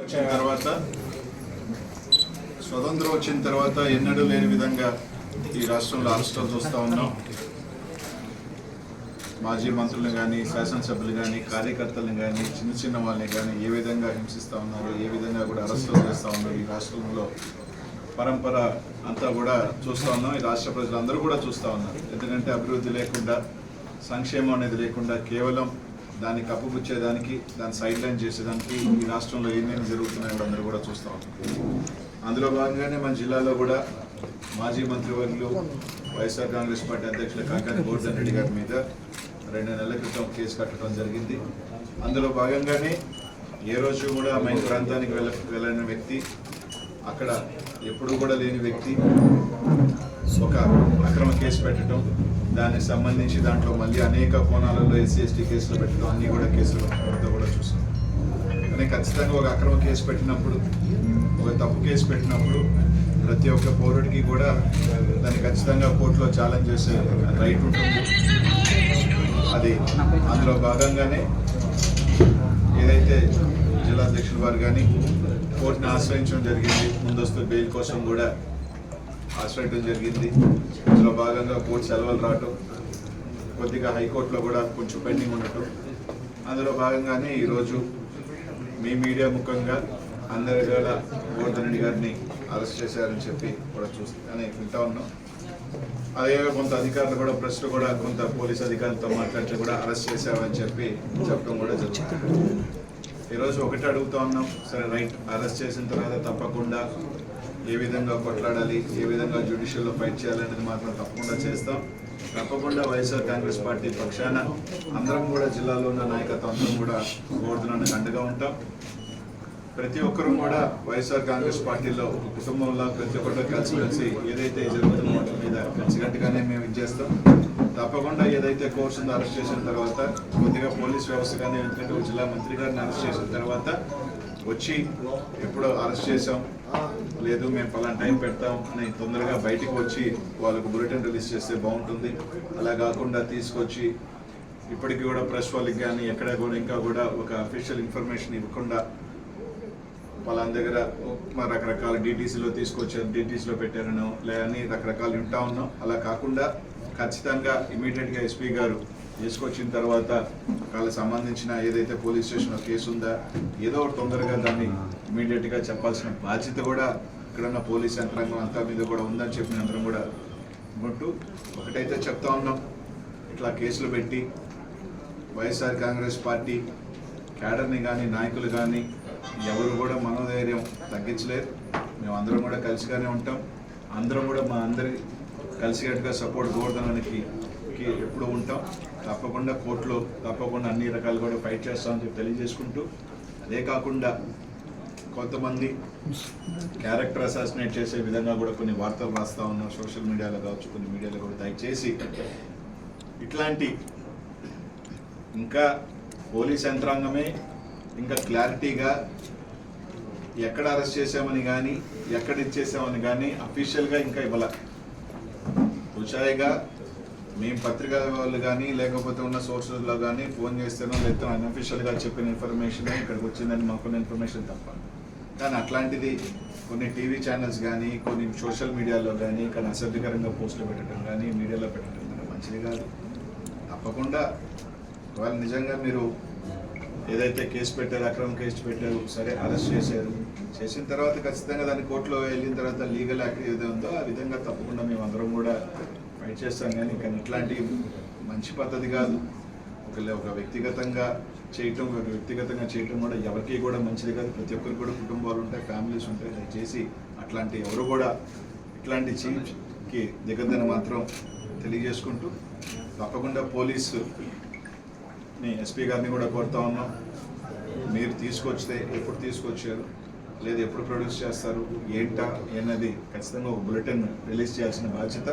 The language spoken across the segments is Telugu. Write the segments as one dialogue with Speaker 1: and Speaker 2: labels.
Speaker 1: వచ్చిన తర్వాత స్వతంత్రం వచ్చిన తర్వాత ఎన్నడూ లేని విధంగా ఈ రాష్ట్రంలో అరెస్టులు చూస్తూ ఉన్నాం. మాజీ మంత్రులను కానీ శాసనసభ్యులు కానీ కార్యకర్తలను కానీ చిన్న చిన్న వాళ్ళని కానీ ఏ విధంగా హింసిస్తూ ఉన్నారు ఏ విధంగా కూడా అరెస్టులు చేస్తూ ఉన్నారు ఈ రాష్ట్రంలో పరంపర అంతా కూడా చూస్తూ ఉన్నాం. ఈ రాష్ట్ర ప్రజలందరూ కూడా చూస్తూ ఉన్నారు. ఎందుకంటే అభివృద్ధి లేకుండా సంక్షేమం అనేది లేకుండా కేవలం దాన్ని కప్పుపుచ్చేదానికి దాన్ని సైడ్ లైన్ చేసేదానికి ఈ రాష్ట్రంలో ఏమేమి జరుగుతున్నాయో అందరూ కూడా చూస్తూ అందులో భాగంగానే మన జిల్లాలో కూడా మాజీ మంత్రివర్యులు వైఎస్ఆర్ కాంగ్రెస్ పార్టీ అధ్యక్షుల కాకాని గోవర్ధన్ రెడ్డి గారి మీద రెండు నెలల క్రితం కేసు కట్టడం జరిగింది. అందులో భాగంగానే ఏ రోజు కూడా మా ప్రాంతానికి వెళ్ళ వెళ్ళని వ్యక్తి అక్కడ ఎప్పుడు కూడా లేని వ్యక్తి ఒక అక్రమ కేసు పెట్టడం దానికి సంబంధించి దాంట్లో మళ్ళీ అనేక కోణాలలో ఎస్సీ ఎస్టీ కేసులు పెట్టడం అన్ని కూడా కేసులు కూడా చూసాం కానీ ఖచ్చితంగా ఒక అక్రమ కేసు పెట్టినప్పుడు ఒక తప్పు కేసు పెట్టినప్పుడు ప్రతి ఒక్క పౌరుడికి కూడా దాన్ని ఖచ్చితంగా కోర్టులో ఛాలెంజ్ చేసే రైట్ ఉంటుంది. అది అందులో భాగంగానే ఏదైతే జిల్లా అధ్యక్షుల వారు కానీ కోర్టుని ఆశ్రయించడం జరిగింది ముందస్తు బెయిల్ కోసం కూడా ఆశ్రయించడం జరిగింది. ఇందులో భాగంగా కోర్టు సెలవులు రావటం కొద్దిగా హైకోర్టులో కూడా కొంచెం పెండింగ్ ఉండటం. అందులో భాగంగానే ఈరోజు మీ మీడియా ముఖంగా అందరి వేళ గోవర్ధన్ రెడ్డి గారిని అరెస్ట్ చేశారని చెప్పి కూడా చూస్తానే వింటా ఉన్నాం. అదే కొంత అధికారులు కూడా ప్రశ్న కూడా కొంత పోలీస్ అధికారులతో మాట్లాడితే కూడా అరెస్ట్ చేశామని చెప్పి చెప్పడం కూడా జరుగుతుంది ఈరోజు ఒకటి అడుగుతా ఉన్నాం. సరే రైట్. అరెస్ట్ చేసిన తర్వాత తప్పకుండా ఏ విధంగా కొట్లాడాలి ఏ విధంగా జ్యుడిషియల్లో ఫైట్ చేయాలనేది మాత్రం తప్పకుండా చేస్తాం. తప్పకుండా వైఎస్ఆర్ కాంగ్రెస్ పార్టీ పక్షాన అందరం కూడా జిల్లాలో ఉన్న నాయకత్వం అందరం కూడా గోవర్ధనానికి అండగా ఉంటాం. ప్రతి ఒక్కరూ కూడా వైఎస్ఆర్ కాంగ్రెస్ పార్టీలో ఒక కుటుంబంలో ప్రతి ఒక్కరు కలిసిమెలిసి ఏదైతే జరుగుతుందో వాటి మీద కలిసికట్టుగానే మేము ఇచ్చేస్తాం తప్పకుండా ఏదైతే కోర్సు ఉందో అరెస్ట్ చేసిన తర్వాత కొద్దిగా పోలీస్ వ్యవస్థ కానీ ఎందుకంటే ఒక జిల్లా మంత్రి గారిని అరెస్ట్ చేసిన తర్వాత వచ్చి ఎప్పుడో అరెస్ట్ చేసాం లేదు మేము పలానా టైం పెడతాం అని తొందరగా బయటికి వచ్చి వాళ్ళకు బులెటిన్ రిలీజ్ చేస్తే బాగుంటుంది. అలా కాకుండా తీసుకొచ్చి ఇప్పటికీ కూడా ప్రెస్ వాళ్ళకి కానీ ఎక్కడ కూడా ఇంకా కూడా ఒక అఫీషియల్ ఇన్ఫర్మేషన్ ఇవ్వకుండా వాళ్ళ దగ్గర మా రకరకాల డీటీసీలో తీసుకొచ్చారు డీటీసీలో పెట్టారనో లేదని రకరకాలు వింటా ఉన్నాం. అలా కాకుండా ఖచ్చితంగా ఇమీడియట్గా ఎస్పీ గారు తీసుకొచ్చిన తర్వాత వాళ్ళకి సంబంధించిన ఏదైతే పోలీస్ స్టేషన్లో కేసు ఉందా ఏదో ఒకటి తొందరగా దాన్ని ఇమీడియట్గా చెప్పాల్సిన బాధ్యత కూడా ఇక్కడున్న పోలీస్ యంత్రాంగం అంతా మీద కూడా ఉందని చెప్పిన అందరం కూడా ఉంటూ ఒకటైతే చెప్తా ఉన్నాం. ఇట్లా కేసులు పెట్టి వైఎస్ఆర్ కాంగ్రెస్ పార్టీ క్యాడర్ని కానీ నాయకులు కానీ ఎవరు కూడా మనోధైర్యం తగ్గించలేరు మేము అందరం కూడా కలిసిగానే ఉంటాం. అందరం కూడా మా అందరి కలిసికట్టుగా సపోర్ట్ గోవర్ధనానికి ఎప్పుడు ఉంటాం. తప్పకుండా కోర్టులో తప్పకుండా అన్ని రకాలు కూడా ఫైట్ చేస్తామని చెప్పి తెలియజేసుకుంటూ అదే కాకుండా కొంతమంది క్యారెక్టర్ అసాసినేట్ చేసే విధంగా కూడా కొన్ని వార్తలు రాస్తా ఉన్నాం. సోషల్ మీడియాలో కావచ్చు కొన్ని మీడియాలో కూడా దయచేసి ఇట్లాంటి ఇంకా పోలీస్ యంత్రాంగమే ఇంకా క్లారిటీగా ఎక్కడ అరెస్ట్ చేసామని కానీ ఎక్కడ ఇచ్చేసామని కానీ అఫీషియల్గా ఇంకా ఇవ్వాల. వచ్చాయిగా మేము పత్రికా వాళ్ళు కానీ లేకపోతే ఉన్న సోర్సెస్లో కానీ ఫోన్ చేస్తేనో లేకపోతే అన్అఫీషియల్గా చెప్పిన ఇన్ఫర్మేషన్ ఇక్కడికి వచ్చిందని మాకున్న ఇన్ఫర్మేషన్ తప్ప. కానీ అట్లాంటిది కొన్ని టీవీ ఛానల్స్ కానీ కొన్ని సోషల్ మీడియాలో కానీ ఇక్కడ అసభ్యకరంగా పోస్టులు పెట్టడం కానీ మీడియాలో పెట్టడం కానీ మంచిది కాదు. తప్పకుండా వాళ్ళు నిజంగా మీరు ఏదైతే కేసు పెట్టారు అక్రమ కేసు పెట్టారు సరే అరెస్ట్ చేశారు. చేసిన తర్వాత ఖచ్చితంగా దాన్ని కోర్టులో వెళ్ళిన తర్వాత లీగల్ యాక్ట్ ఏదో ఉందో ఆ విధంగా తప్పకుండా మేము అందరం కూడా ఫైట్ చేస్తాం కానీ కానీ ఇట్లాంటి మంచి పద్ధతి కాదు. ఒక ఒక వ్యక్తిగతంగా చేయటం ఒక వ్యక్తిగతంగా చేయటం కూడా ఎవరికి కూడా మంచిది కాదు. ప్రతి ఒక్కరికి కూడా కుటుంబాలు ఉంటాయి ఫ్యామిలీస్ ఉంటాయి. దయచేసి అట్లాంటి ఎవరు కూడా ఇట్లాంటి చీఫ్కి దిగద్దని మాత్రం తెలియజేసుకుంటూ తప్పకుండా పోలీసు ఎస్పీ గారిని కూడా కోరుతా ఉన్నాం. మీరు తీసుకొస్తే ఎప్పుడు తీసుకొచ్చారు? లేదా ఎప్పుడు ప్రొడ్యూస్ చేస్తారు ఏంటా అన్నది ఖచ్చితంగా ఒక బులెటిన్ రిలీజ్ చేయాల్సిన బాధ్యత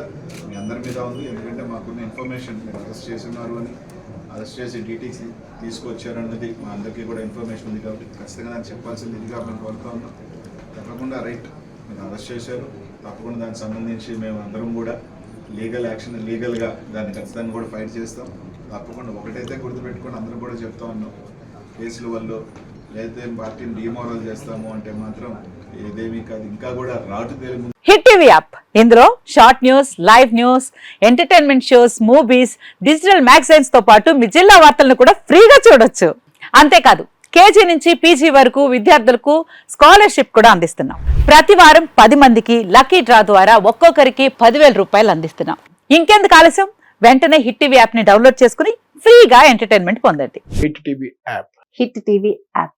Speaker 1: మీ అందరి మీద ఉంది. ఎందుకంటే మాకున్న ఇన్ఫర్మేషన్ మీరు అరెస్ట్ చేస్తున్నారు అని అరెస్ట్ చేసి డీటీసీ తీసుకొచ్చారు అన్నది మా అందరికీ కూడా ఇన్ఫర్మేషన్ ఉంది కాబట్టి ఖచ్చితంగా దాన్ని చెప్పాల్సింది ఇదిగా మేము కోరుతా ఉన్నాం. తప్పకుండా రైట్ మీరు అరెస్ట్ చేశారు. తప్పకుండా దానికి సంబంధించి మేము అందరం కూడా లీగల్ యాక్షన్ లీగల్గా దాన్ని ఖచ్చితంగా కూడా ఫైట్ చేస్తాం. తప్పకుండా ఒకటైతే గుర్తుపెట్టుకొని అందరూ కూడా చెప్తా ఉన్నాం. కేసుల వల్ల లేకపోతే పార్టీని డిమోరల్ చేస్తాము అంటే మాత్రం ఇదేమీ కాదు. ఇంకా కూడా రాటు తెలుగు
Speaker 2: హిట్ టీవీ యాప్. ఇందులో short news live news entertainment shows movies digital మ్యాగజైన్స్తో పాటు మీ జిల్లా వార్తలను కూడా ఫ్రీగా చూడొచ్చు. అంతేకాదు కేజీ నుంచి పీజీ వరకు విద్యార్థులకు స్కాలర్షిప్ కూడా అందిస్తున్నాం. ప్రతి వారం పది మందికి లక్కీ డ్రా ద్వారా ఒక్కొక్కరికి పదివేల రూపాయలు అందిస్తున్నాం. ఇంకెందుకు ఆలస్యం? వెంటనే హిట్ టీవీ యాప్ని డౌన్లోడ్ చేసుకుని ఫ్రీగా ఎంటర్టైన్మెంట్ పొందండి.
Speaker 3: Hit TV app.
Speaker 2: Hit TV app.